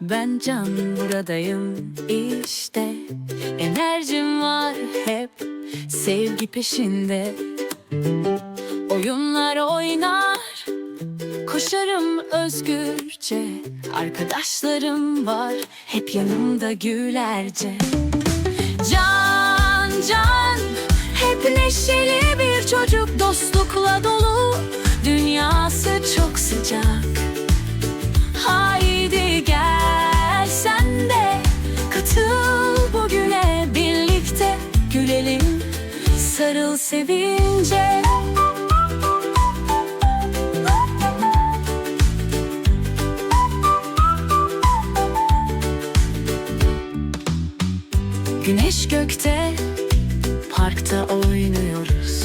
Ben can buradayım. İşte Enerjim var hep sevgi peşinde. Oyunlar oynar Koşarım özgürce. Arkadaşlarım var Hep yanımda gülerce. Can can Hep neşeli bir sevince Güneş gökte, parkta oynuyoruz.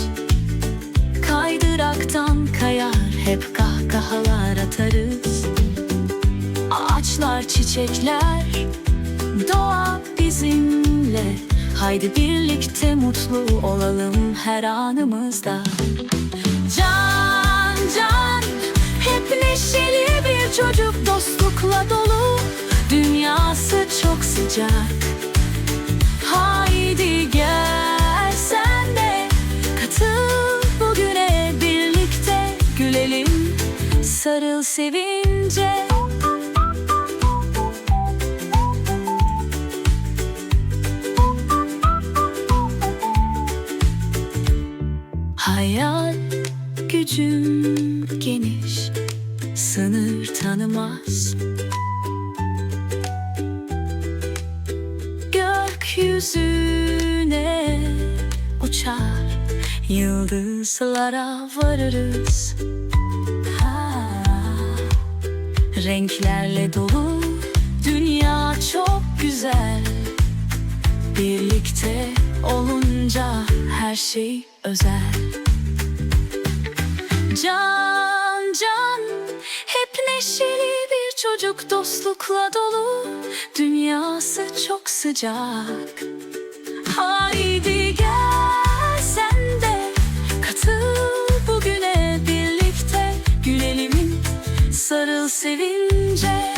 Kaydıraktan kayar, hep kahkahalar atarız. Ağaçlar, çiçekler, doğa bizimle. Haydi birlikte mutlu olalım her anımızda. Can can, hep neşeli bir çocuk dostlukla dolu. Dünyası çok sıcak. Haydi gel sen de katıl bugüne birlikte gülelim sarıl sevince. Gücüm geniş sınır tanımaz. gökyüzüne uçar Yıldızlara varırız. Ha, Renklerle dolu dünya çok güzel. Birlikte olunca her şey özel Neşeli bir çocuk dostlukla dolu. Dünyası çok sıcak. Haydi gel sen de Katıl bugüne birlikte. Gülelim sarıl sevince.